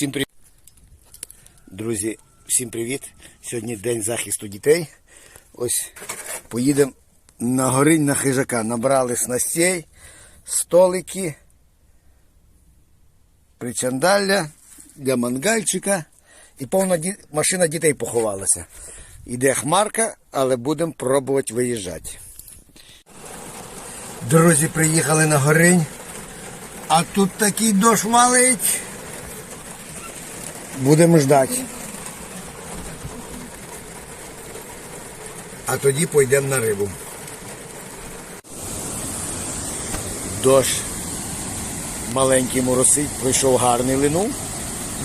Всім привіт. Друзі, всім привіт. Сьогодні день захисту дітей. Ось поїдемо на горинь на хижака. Набрали снастей, столики, причандалля для мангальчика. І повна ді- машина дітей поховалася. Іде хмарка, але будемо пробувати виїжджати. Друзі, приїхали на горинь. А тут такий дощ валить. Будемо ждати. А тоді пойдемо на рибу. Дощ маленький моросить, пройшов гарний линув.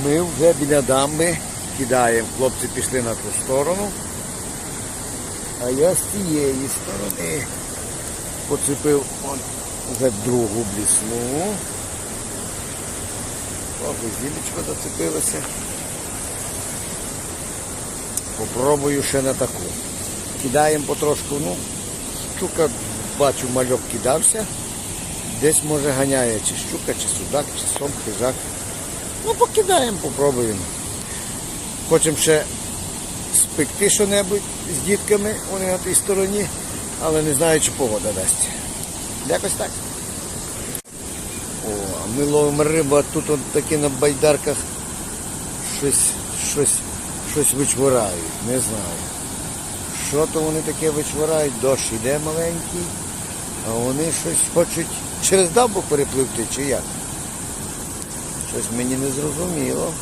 Ми вже біля дамби кидаємо. Хлопці пішли на ту сторону. А я з цієї сторони поцепив вже другу блісну. Трохи зілечко зацепилося. Попробую ще на таку. Кидаємо потрошку, ну, щука, бачу, мальок кидався. Десь може ганяє чи щука, чи судак, чи сом, хижак. Ну, покидаємо, попробуємо. Хочемо ще спекти що-небудь з дітками, вони на тій стороні, але не знаю, чи погода дасть. Якось так. Ми ловимо рибу, а тут от такі на байдарках щось, щось, щось вичворають, не знаю. Що то вони таке вичворають, дощ іде маленький, а вони щось хочуть через дамбу перепливти чи як? Щось мені не зрозуміло.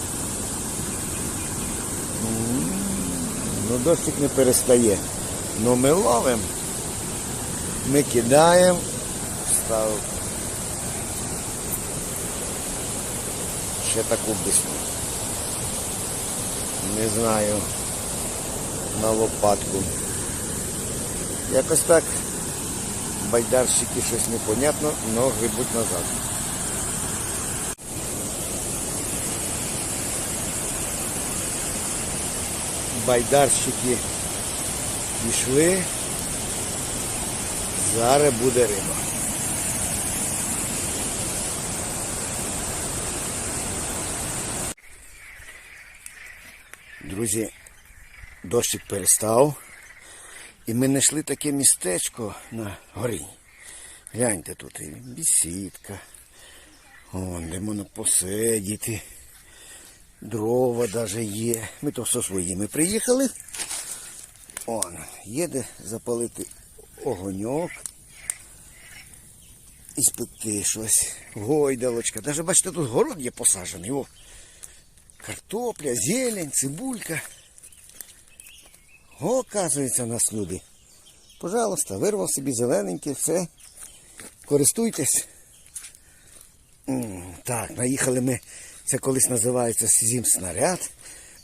Ну, дощик не перестає. Ну ми ловимо. Ми кидаємо, ставимо. Ще таку блесну. Не знаю. На лопатку. Якось так. Байдарщики щось непонятно, но грибуть назад. Байдарщики пішли. Зараз буде риба. Друзі, дощик перестав. І ми знайшли таке містечко на горі. Гляньте тут і бісідка. Вон, де можна посидіти. Дрова навіть є. Ми то все своїми приїхали. Он, є запалити огоньок. І спекти щось. Гойдалочка. Навіть бачите, тут город є посаджений. О. Картопля, зелень, цибулька. О, оказується, нас люди. Пожалуйста, вирвав собі зелененьке, все. Користуйтесь. Так, наїхали ми. Це колись називається зім снаряд.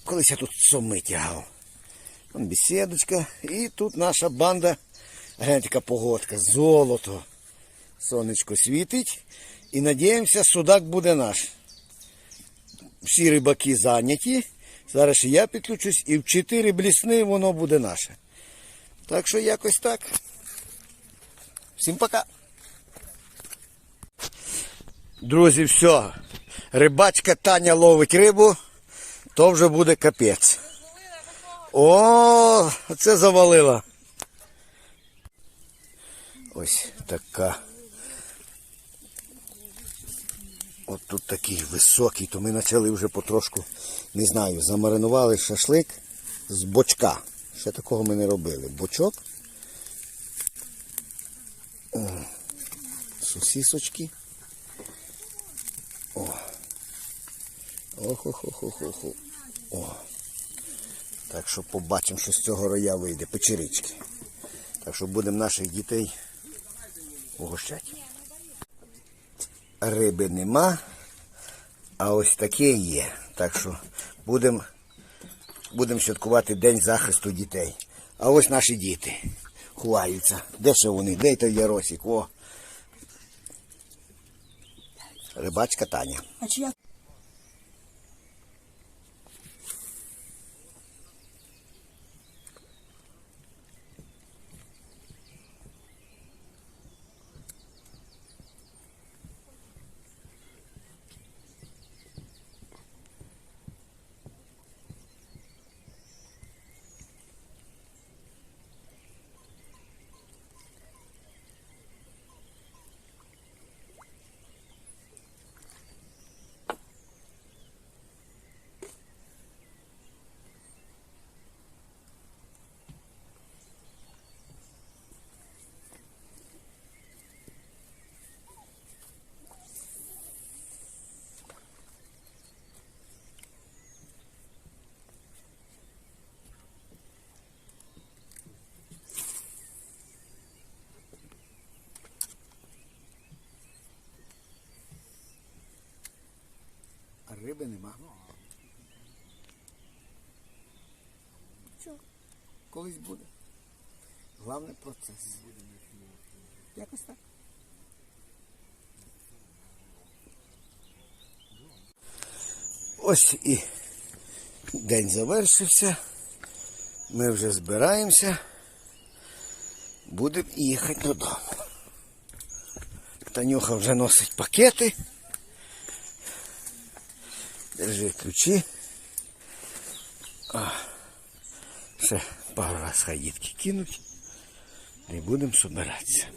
Колись я тут соми тягав. Вон бесідочка. І тут наша банда. Гляньте, погодка. Золото. Сонечко світить. І надіємося, судак буде наш. Всі рибаки зайняті. Зараз ще я підключусь і в 4 блісни воно буде наше. Так що якось так. Всім пока. Друзі, все. Рибачка Таня ловить рибу, то вже буде капець. О, це завалила. Ось така. От тут такий високий, то ми почали вже потрошку, не знаю, замаринували шашлик з бочка. Ще такого ми не робили. Бочок. О, сосісочки. О. Ох-ох-ох-ох-ох. О. Так що побачимо, що з цього роя вийде, печерички. Так що будемо наших дітей угощати. Риби нема, а ось таке є. Так що будемо будем святкувати День захисту дітей. А ось наші діти ховаються. Де ще вони? Де той яросік? О. Рибачка Таня. Риби нема. Що? Колись буде. Головне процес. Якось так. Ось і день завершився. Ми вже збираємося. Будемо їхати додому. Танюха вже носить пакети. Держи ключі. А, ще пару раз хай кинуть. І будемо собиратися.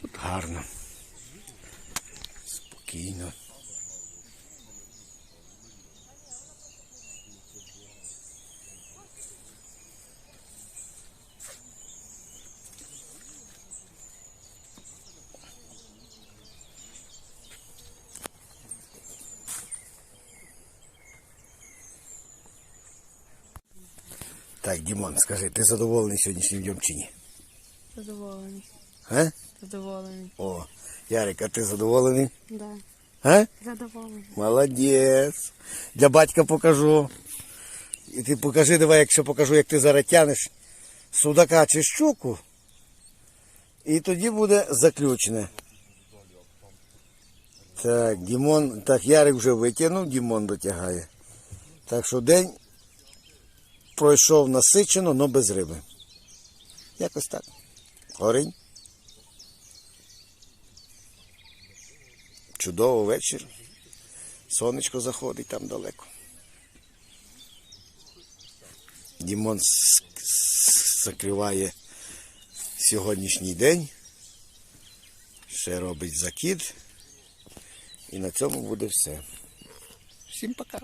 Тут гарно. Спокійно. Так, Дімон, скажи, ти задоволений сьогоднішнім днем чи ні? Задоволений. А? Задоволений. О, Ярик, а ти задоволений? Да. А? Задоволений. Молодець. Для батька покажу. І ти покажи, давай, якщо покажу, як ти зараз тянеш судака чи щуку. І тоді буде заключне. Так, Дімон, так, Ярик вже витягнув, Дімон дотягає. Так що день пройшов насичено, але без риби. Якось так. Горень. Чудово вечір. Сонечко заходить там далеко. Дімон закриває сьогоднішній день. Ще робить закид. І на цьому буде все. Всім пока.